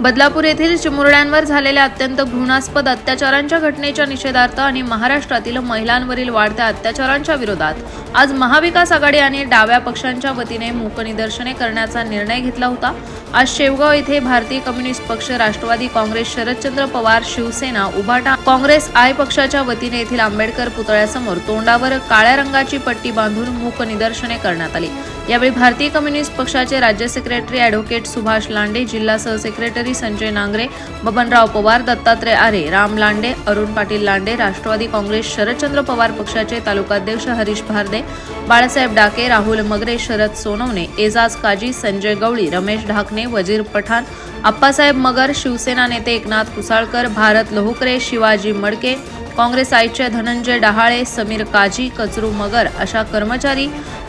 बदलापूर येथील चिमुरड्यांवर झालेल्या अत्यंत घृणास्पद अत्याचारांच्या घटनेच्या निषेधार्थ आणि महाराष्ट्रातील महिलांवरील वाढत्या अत्याचारांच्या विरोधात आज महाविकास आघाडी आणि डाव्या पक्षांच्या वतीने मूक निदर्शने करण्याचा निर्णय घेतला होता. आज शेवगाव येथे भारतीय कम्युनिस्ट पक्ष राष्ट्रवादी काँग्रेस शरदचंद्र पवार शिवसेना उभाटा काँग्रेस आय पक्षाच्या वतीने येथील आंबेडकर पुतळ्यासमोर तोंडावर काळ्या रंगाची पट्टी बांधून मूक निदर्शने करण्यात आली. यावेळी भारतीय कम्युनिस्ट पक्षाचे राज्य सेक्रेटरी अॅडव्होकेट सुभाष लांडे जिल्हा सहसेक्रेटरी संजय नांगरे बबनराव पवार दत्तात्रय आरे राम लांडे अरुण पाटील लांडे राष्ट्रवादी काँग्रेस शरदचंद्र पवार पक्षाचे तालुकाध्यक्ष हरीश भारदे बाळासाहेब डाके राहुल मगरे शरद सोनवणे एजाज काजी संजय गवळी रमेश ढाकणे वजीर पठाण अप्पासाहेब मगर शिवसेना नेते एकनाथ कुसाळकर भारत लोहुकरे शिवाजी मडके काँग्रेस आयचे धनंजय डहाळे समीर काजी कचरू मगर अशा कर्मचारी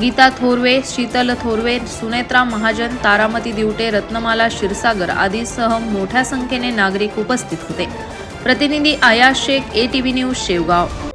गीता थोरवे शीतल थोरवे सुनेत्रा महाजन तारामती दिवटे रत्नमाला क्षीरसागर आदीसह मोठ्या संख्येने नागरिक उपस्थित होते. प्रतिनिधी Aaya Shaikh A T V news Shevgaon.